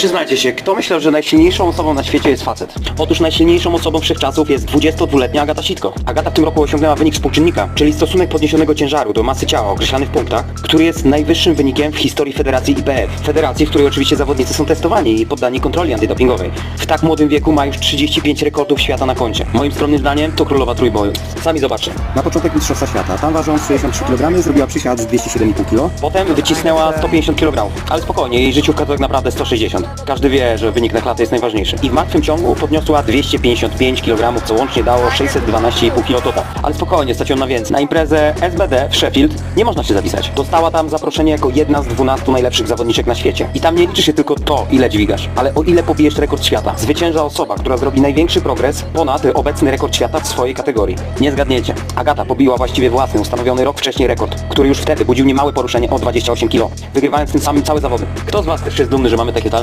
Przyznajcie się, kto myślał, że najsilniejszą osobą na świecie jest facet? Otóż najsilniejszą osobą wszechczasów jest 22-letnia Agata Sitko. Agata w tym roku osiągnęła wynik współczynnika, czyli stosunek podniesionego ciężaru do masy ciała określany w punktach, który jest najwyższym wynikiem w historii Federacji IPF. Federacji, w której oczywiście zawodnicy są testowani i poddani kontroli antydopingowej. W tak młodym wieku ma już 35 rekordów świata na koncie. Moim skromnym zdaniem to królowa trójboju. Sami zobaczcie. Na początek Mistrzostwa Świata. Tam ważąc 63 kg, zrobiła przysiad z 207,5 kg. Potem wycisnęła 150 kg. Ale spokojnie, jej życiówka to tak naprawdę 160. Każdy wie, że wynik na klatę jest najważniejszy. I w martwym ciągu podniosła 255 kg, co łącznie dało 612,5 kg tota. Ale spokojnie, stać ją na więcej. Na imprezę SBD w Sheffield nie można się zapisać. Dostała tam zaproszenie jako jedna z 12 najlepszych zawodniczek na świecie. I tam nie liczy się tylko to, ile dźwigasz, ale o ile pobijesz rekord świata. Zwycięża osoba, która zrobi największy progres ponad obecny rekord świata w swojej kategorii. Nie zgadniecie. Agata pobiła właściwie własny, ustanowiony rok wcześniej rekord, który już wtedy budził niemałe poruszenie o 28 kg, wygrywając tym samym całe zawody. Kto z Was też jest dumny, że mamy takie talenty?